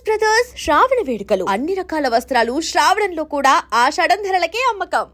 పోచస్ brothers శ్రావణ వేడుకలు. అన్ని రకాల వస్త్రాలు శ్రావణంలో కూడా ఆషాఢం ధరలకే అమ్మకం.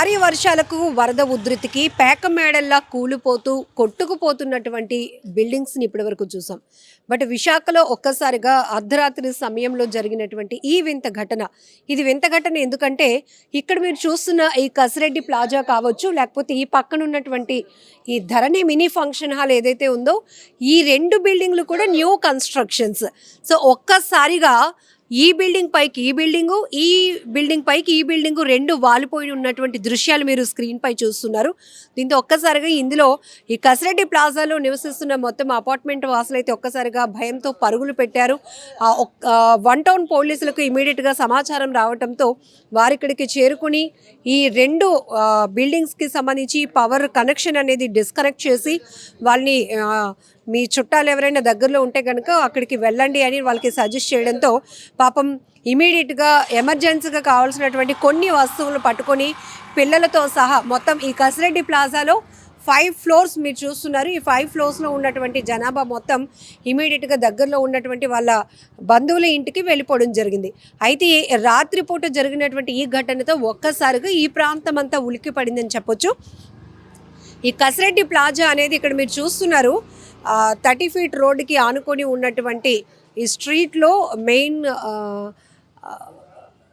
భారీ వర్షాలకు వరద ఉధృతికి పేక మేడల్లా కూలిపోతూ కొట్టుకుపోతున్నటువంటి బిల్డింగ్స్ని ఇప్పటివరకు చూసాం. బట్ విశాఖలో ఒక్కసారిగా అర్ధరాత్రి సమయంలో జరిగినటువంటి ఈ వింత ఘటన. ఇది వింత ఘటన ఎందుకంటే ఇక్కడ మీరు చూస్తున్న ఈ కసిరెడ్డి ప్లాజా కావచ్చు లేకపోతే ఈ పక్కన ఉన్నటువంటి ఈ ధరణి మినీ ఫంక్షన్ హాల్ ఏదైతే ఉందో ఈ రెండు బిల్డింగ్లు కూడా న్యూ కన్స్ట్రక్షన్స్. సో ఒక్కసారిగా ఈ బిల్డింగ్ పైకి ఈ బిల్డింగు ఈ బిల్డింగ్ పైకి ఈ బిల్డింగు రెండు వాలిపోయి ఉన్నటువంటి దృశ్యాలు మీరు స్క్రీన్ పై చూస్తున్నారు. దీంతో ఒక్కసారిగా ఇందులో ఈ కసిరెడ్డి ప్లాజాలో నివసిస్తున్న మొత్తం అపార్ట్మెంట్ వాసులైతే ఒక్కసారిగా భయంతో పరుగులు పెట్టారు. వన్ టౌన్ పోలీసులకు ఇమీడియట్గా సమాచారం రావడంతో వారిక్కడికి చేరుకుని ఈ రెండు బిల్డింగ్స్కి సంబంధించి పవర్ కనెక్షన్ అనేది డిస్కనెక్ట్ చేసి వాళ్ళని మీ చుట్టాలు ఎవరైనా దగ్గరలో ఉంటే కనుక అక్కడికి వెళ్ళండి అని వాళ్ళకి సజెస్ట్ చేయడంతో పాపం ఇమీడియట్గా ఎమర్జెన్సీగా కావాల్సినటువంటి కొన్ని వస్తువులు పట్టుకొని పిల్లలతో సహా మొత్తం ఈ కసిరెడ్డి ప్లాజాలో ఫైవ్ ఫ్లోర్స్ మీరు చూస్తున్నారు. ఈ ఫైవ్ ఫ్లోర్స్లో ఉన్నటువంటి జనాభా మొత్తం ఇమీడియట్గా దగ్గరలో ఉన్నటువంటి వాళ్ళ బంధువుల ఇంటికి వెళ్ళిపోవడం జరిగింది. అయితే రాత్రిపూట జరిగినటువంటి ఈ ఘటనతో ఒక్కసారిగా ఈ ప్రాంతం అంతా ఉలిక్కి పడిందని చెప్పొచ్చు. ఈ కసిరెడ్డి ప్లాజా అనేది ఇక్కడ మీరు చూస్తున్నారు. థర్టీ ఫీట్ రోడ్డుకి ఆనుకొని ఉన్నటువంటి ఈ స్ట్రీట్లో మెయిన్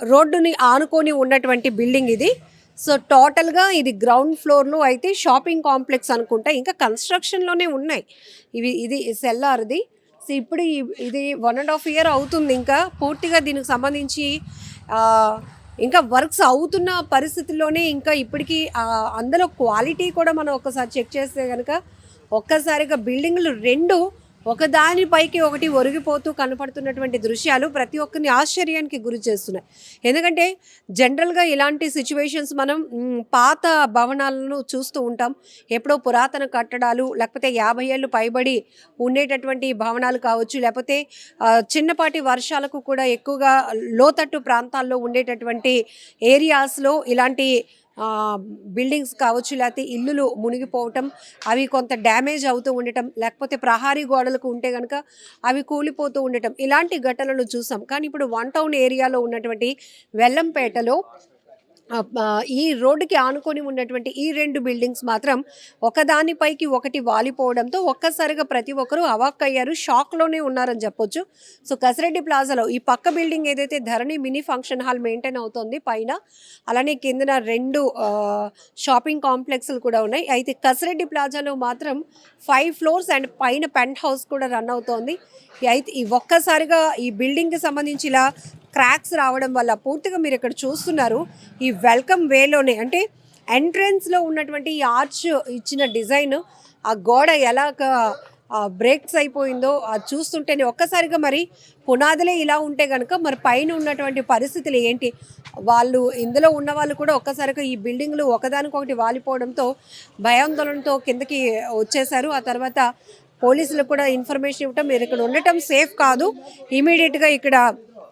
రోడ్డుని ఆనుకొని ఉన్నటువంటి బిల్డింగ్ ఇది. సో టోటల్గా ఇది గ్రౌండ్ ఫ్లోర్లో అయితే షాపింగ్ కాంప్లెక్స్ అనుకుంటా. ఇంకా కన్స్ట్రక్షన్లోనే ఉన్నాయి. ఇవి ఇది సెల్లార్ది. సో ఇప్పుడు ఇది వన్ అండ్ హాఫ్ ఇయర్ అవుతుంది. ఇంకా పూర్తిగా దీనికి సంబంధించి ఇంకా వర్క్స్ అవుతున్న పరిస్థితుల్లోనే ఇంకా ఇప్పటికీ అందులో క్వాలిటీ కూడా మనం ఒకసారి చెక్ చేస్తే కనుక ఒక్కసారిగా బిల్డింగ్లు రెండు ఒకదానిపైకి ఒకటి ఒరిగిపోతూ కనపడుతున్నటువంటి దృశ్యాలు ప్రతి ఒక్కరిని ఆశ్చర్యానికి గురి చేస్తున్నాయి. ఎందుకంటే జనరల్గా ఇలాంటి సిచ్యువేషన్స్ మనం పాత భవనాలను చూస్తూ ఉంటాం. ఎప్పుడో పురాతన కట్టడాలు లేకపోతే యాభై ఏళ్ళు పైబడి ఉండేటటువంటి భవనాలు కావచ్చు లేకపోతే చిన్నపాటి వర్షాలకు కూడా ఎక్కువగా లోతట్టు ప్రాంతాల్లో ఉండేటటువంటి ఏరియాస్లో ఇలాంటి బిల్డింగ్స్ కావచ్చు లేకపోతే ఇల్లులు మునిగిపోవటం అవి కొంత డ్యామేజ్ అవుతూ ఉండటం లేకపోతే ప్రహారీ గోడలకు ఉంటే కనుక అవి కూలిపోతూ ఉండటం. ఇలాంటి ఘటనలు చూసాం. కానీ ఇప్పుడు వన్ టౌన్ ఏరియాలో ఉన్నటువంటి వెల్లంపేటలో ఈ రోడ్డుకి ఆనుకొని ఉన్నటువంటి ఈ రెండు బిల్డింగ్స్ మాత్రం ఒకదానిపైకి ఒకటి వాలిపోవడంతో ఒక్కసారిగా ప్రతి ఒక్కరూ అవాక్కయ్యారు షాక్లోనే ఉన్నారని చెప్పొచ్చు. సో కసిరెడ్డి ప్లాజాలో ఈ పక్క బిల్డింగ్ ఏదైతే Dharani mini function hall maintain అవుతుంది పైన అలానే కిందన రెండు షాపింగ్ కాంప్లెక్స్లు కూడా ఉన్నాయి. అయితే కసిరెడ్డి ప్లాజాలో మాత్రం ఫైవ్ ఫ్లోర్స్ అండ్ పైన పెంట్ హౌస్ కూడా రన్ అవుతోంది. అయితే ఈ ఒక్కసారిగా ఈ బిల్డింగ్కి సంబంధించి ఇలా క్రాక్స్ రావడం వల్ల పూర్తిగా మీరు ఇక్కడ చూస్తున్నారు ఈ వెల్కమ్ వేలోనే. అంటే ఎంట్రన్స్లో ఉన్నటువంటి ఈ ఆర్చ్ ఇచ్చిన డిజైన్ ఆ గోడ ఎలా బ్రేక్స్ అయిపోయిందో అది చూస్తుంటేనే ఒక్కసారిగా మరి పునాదులే ఇలా ఉంటే కనుక మరి పైన ఉన్నటువంటి పరిస్థితులు ఏంటి? వాళ్ళు ఇందులో ఉన్న వాళ్ళు కూడా ఒక్కసారిగా ఈ బిల్డింగ్లు ఒకదానికొకటి వాలిపోవడంతో భయాందోళనతో కిందకి వచ్చేశారు. ఆ తర్వాత పోలీసులకు కూడా ఇన్ఫర్మేషన్ ఇవ్వటం మీరు ఇక్కడ ఉండటం సేఫ్ కాదు. ఇమీడియట్గా ఇక్కడ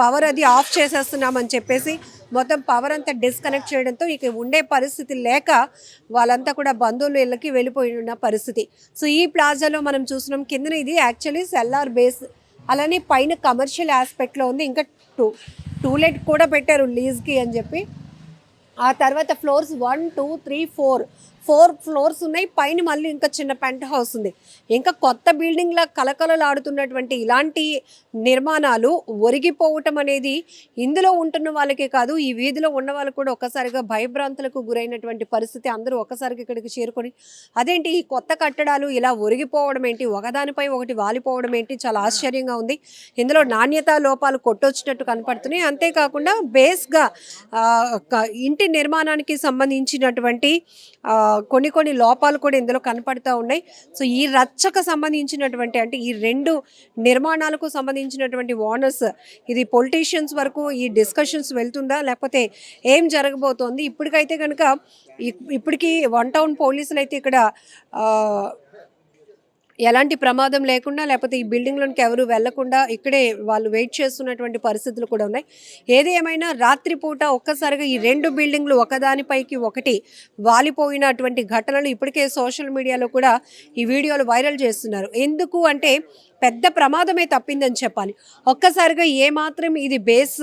పవర్ అది ఆఫ్ చేసేస్తున్నామని చెప్పేసి మొత్తం పవర్ అంతా డిస్కనెక్ట్ చేయడంతో ఇక ఉండే పరిస్థితి లేక వాళ్ళంతా కూడా బంధువులు ఇళ్ళకి వెళ్ళిపోయి ఉన్న పరిస్థితి. సో ఈ ప్లాజాలో మనం చూసినాం కిందన ఇది యాక్చువల్లీ సెల్లార్ బేస్ అలానే పైన కమర్షియల్ ఆస్పెక్ట్లో ఉంది. ఇంకా టూ టూలెట్ కూడా పెట్టారు లీజ్కి అని చెప్పి. ఆ తర్వాత floors one two three four. Four floors ఉన్నాయి పైన మళ్ళీ ఇంకా చిన్న పెంట్ హౌస్ ఉంది. ఇంకా కొత్త బిల్డింగ్లా కలకలలాడుతున్నటువంటి ఇలాంటి నిర్మాణాలు ఒరిగిపోవటం అనేది ఇందులో ఉంటున్న వాళ్ళకే కాదు ఈ వీధిలో ఉన్న వాళ్ళు కూడా ఒక్కసారిగా భయభ్రాంతులకు గురైనటువంటి పరిస్థితి అందరూ ఒక్కసారిగా ఇక్కడికి చేరుకొని అదేంటి ఈ కొత్త కట్టడాలు ఇలా ఒరిగిపోవడం ఏంటి? ఒకదానిపై ఒకటి వాలిపోవడం ఏంటి? చాలా ఆశ్చర్యంగా ఉంది. ఇందులో నాణ్యత లోపాలు కొట్టొచ్చినట్టు కనపడుతున్నాయి. అంతేకాకుండా బేస్గా ఇంటి ఇంటి నిర్మాణానికి సంబంధించినటువంటి కొన్ని కొన్ని లోపాలు కూడా ఇందులో కనపడతా ఉన్నాయి. సో ఈ రచ్చకు సంబంధించినటువంటి అంటే ఈ రెండు నిర్మాణాలకు సంబంధించినటువంటి ఓనర్స్ ఇది పొలిటీషియన్స్ వరకు ఈ డిస్కషన్స్ వెళ్తుందా? లేకపోతే ఏం జరగబోతోంది? ఇప్పటికైతే కనుక ఇప్పటికీ వన్ టౌన్ పోలీసులు అయితే ఇక్కడ ఎలాంటి ప్రమాదం లేకుండా లేకపోతే ఈ బిల్డింగ్లోనికి ఎవరు వెళ్ళకుండా ఇక్కడే వాళ్ళు వెయిట్ చేస్తున్నటువంటి పరిస్థితులు కూడా ఉన్నాయి. ఏది ఏమైనా రాత్రిపూట ఒక్కసారిగా ఈ రెండు బిల్డింగ్లు ఒకదానిపైకి ఒకటి వాలిపోయినటువంటి ఘటనలు ఇప్పటికే సోషల్ మీడియాలో కూడా ఈ వీడియోలు వైరల్ చేస్తున్నారు. ఎందుకు అంటే పెద్ద ప్రమాదమే తప్పిందని చెప్పాలి. ఒక్కసారిగా ఏమాత్రం ఇది బేస్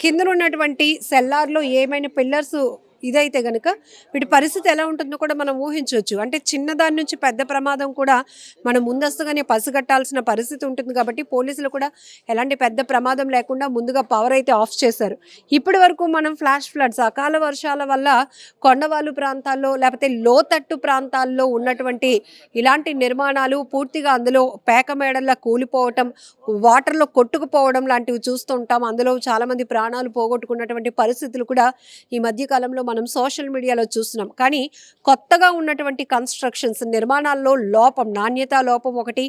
కిందనున్నటువంటి కింద ఉన్నటువంటి సెల్లార్లో ఏమైనా పిల్లర్స్ ఇదైతే కనుక వీటి పరిస్థితి ఎలా ఉంటుందో కూడా మనం ఊహించవచ్చు. అంటే చిన్నదాని నుంచి పెద్ద ప్రమాదం కూడా మనం ముందస్తుగానే పసిగట్టాల్సిన పరిస్థితి ఉంటుంది కాబట్టి పోలీసులు కూడా ఎలాంటి పెద్ద ప్రమాదం లేకుండా ముందుగా పవర్ అయితే ఆఫ్ చేశారు. ఇప్పటి వరకు మనం ఫ్లాష్ ఫ్లడ్స్ అకాల వర్షాల వల్ల కొండవాలు ప్రాంతాల్లో లేకపోతే లోతట్టు ప్రాంతాల్లో ఉన్నటువంటి ఇలాంటి నిర్మాణాలు పూర్తిగా అందులో పేక మేడల్లా కూలిపోవటం వాటర్లో కొట్టుకుపోవడం లాంటివి చూస్తుంటాం అందులో చాలామంది ప్రాణాలు పోగొట్టుకున్నటువంటి పరిస్థితులు కూడా ఈ మధ్యకాలంలో మనం సోషల్ మీడియాలో చూస్తున్నాం. కానీ కొత్తగా ఉన్నటువంటి కన్స్ట్రక్షన్స్ నిర్మాణాల్లో లోపం నాణ్యత లోపం ఒకటి.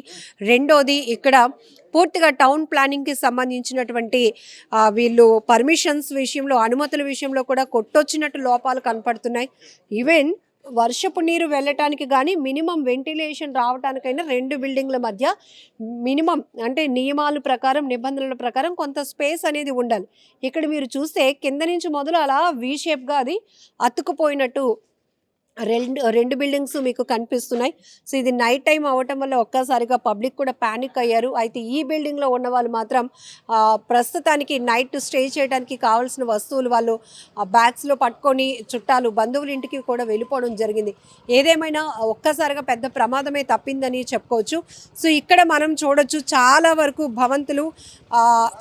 రెండోది ఇక్కడ పూర్తిగా టౌన్ ప్లానింగ్కి సంబంధించినటువంటి వీళ్ళు పర్మిషన్స్ విషయంలో అనుమతుల విషయంలో కూడా కొట్టొచ్చినట్టు లోపాలు కనపడుతున్నాయి. ఈవెన్ వర్షపు నీరు వెళ్ళటానికి కానీ మినిమం వెంటిలేషన్ రావడానికైనా రెండు బిల్డింగ్ల మధ్య మినిమం అంటే నియమాల ప్రకారం నిబంధనల ప్రకారం కొంత స్పేస్ అనేది ఉండాలి. ఇక్కడ మీరు చూస్తే కింద నుంచి మొదలు అలా వీ షేప్గా అది అతుకుపోయినట్టు రెండు రెండు బిల్డింగ్స్ మీకు కనిపిస్తున్నాయి. సో ఇది నైట్ టైం అవ్వటం వల్ల ఒక్కసారిగా పబ్లిక్ కూడా ప్యానిక్ అయ్యారు. అయితే ఈ బిల్డింగ్లో ఉన్న వాళ్ళు మాత్రం ప్రస్తుతానికి నైట్ స్టే చేయడానికి కావాల్సిన వస్తువులు వాళ్ళు బ్యాగ్స్లో పట్టుకొని చుట్టాలు బంధువుల ఇంటికి కూడా వెళ్ళిపోవడం జరిగింది. ఏదేమైనా ఒక్కసారిగా పెద్ద ప్రమాదమే తప్పిందని చెప్పుకోవచ్చు. సో ఇక్కడ మనం చూడొచ్చు చాలా వరకు భవంతులు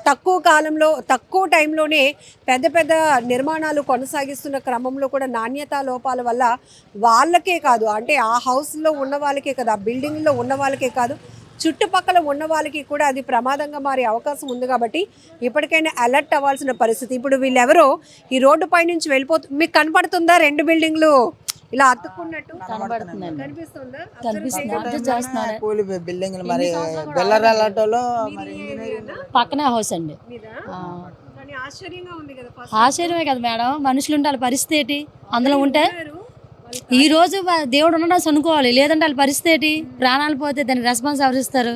తక్కువ కాలంలో తక్కువ టైంలోనే పెద్ద పెద్ద నిర్మాణాలు కొనసాగిస్తున్న క్రమంలో కూడా నాణ్యతా లోపాల వల్ల వాళ్ళకే కాదు అంటే ఆ హౌస్లో ఉన్న వాళ్ళకే కాదు ఆ బిల్డింగ్లో ఉన్న వాళ్ళకే కాదు చుట్టుపక్కల ఉన్న వాళ్ళకి కూడా అది ప్రమాదంగా మారే అవకాశం ఉంది కాబట్టి ఇప్పటికైనా అలర్ట్ అవ్వాల్సిన పరిస్థితి. ఇప్పుడు వీళ్ళెవరో ఈ రోడ్డు పై నుంచి వెళ్ళిపోతు మీకు కనపడుతుందా రెండు బిల్డింగ్లు ఇలా అతుక్కున్నట్టు? కనిపిస్తుందా? బిల్డింగ్లు మరి బెల్లరాలటోలో? పక్కనే హౌస్ అండి. మీదా? ఆ. కానీ ఆశ్చర్యంగా ఉంది కదా first. ఆశ్చర్యమే కదా మేడం. మనుషులు వాళ్ళ పరిస్థితి ఏంటి? అందులో ఉంటే? ఈ రోజు దేవుడు ఉండడం అనుకోవాలి. లేదంటే వాళ్ళ పరిస్థితి ఏంటి? ప్రాణాలు పోతే దానికి రెస్పాన్స్ ఎవరిస్తారు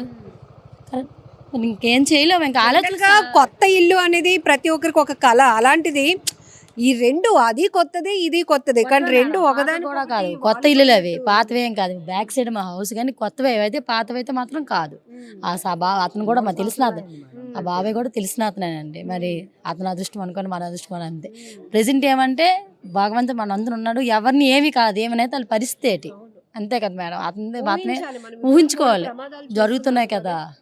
ఇంకేం చేయలేము ఇంకా ఆలోచించా కొత్త ఇల్లు అనేది ప్రతి ఒక్కరికి ఒక కళ. అలాంటిది ఈ రెండు అది కొత్తదే ఇది కొత్తదే. కానీ రెండు ఒకదాని కూడా కాదు. కొత్త ఇల్లులు అవి. పాతవి కాదు. బ్యాక్ సైడ్ మా హౌస్ కానీ కొత్తవి అయితే పాతవి అయితే మాత్రం కాదు. ఆ సా- బా అతను కూడా మా తెలిసిన అతను. ఆ బాబాయ్ కూడా తెలిసిన అతనేనండి. మరి అతను అదృష్టం అనుకోని మన అదృష్టం అని అంతే. ప్రజెంట్ ఏమంటే భగవంతుడు మన అందరూ ఉన్నాడు. ఎవరిని ఏమి కాదు ఏమనైతే వాళ్ళ పరిస్థితి ఏంటి? అంతే కదా మేడం. అతని మనం. ఊహించుకోవాలి. జరుగుతున్నాయి కదా.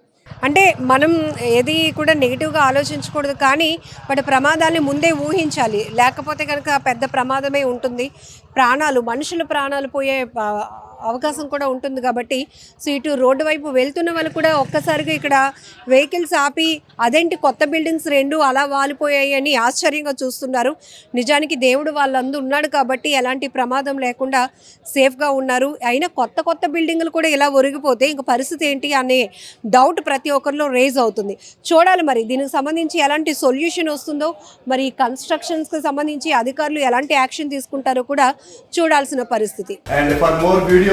అంటే మనం ఏది కూడా నెగిటివ్గా ఆలోచించకూడదు కానీ వాటి ప్రమాదాన్ని ముందే ఊహించాలి. లేకపోతే కనుక పెద్ద ప్రమాదమే ఉంటుంది. ప్రాణాలు మనుషుల ప్రాణాలు పోయే అవకాశం కూడా ఉంటుంది కాబట్టి సో ఇటు రోడ్డు వైపు వెళ్తున్న వాళ్ళు కూడా ఒక్కసారిగా ఇక్కడ వెహికల్స్ ఆపి అదేంటి కొత్త బిల్డింగ్స్ రెండు అలా వాలిపోయాయి అని ఆశ్చర్యంగా చూస్తున్నారు. నిజానికి దేవుడు వాళ్ళందు ఉన్నాడు కాబట్టి ఎలాంటి ప్రమాదం లేకుండా సేఫ్గా ఉన్నారు. అయినా కొత్త కొత్త బిల్డింగ్లు కూడా ఇలా ఒరిగిపోతే ఇంక పరిస్థితి ఏంటి అనే డౌట్ ప్రతి ఒక్కరిలో రేజ్ అవుతుంది. చూడాలి మరి దీనికి సంబంధించి ఎలాంటి సొల్యూషన్ వస్తుందో మరి కన్స్ట్రక్షన్స్కి సంబంధించి అధికారులు ఎలాంటి యాక్షన్ తీసుకుంటారో కూడా చూడాల్సిన పరిస్థితి. And for more video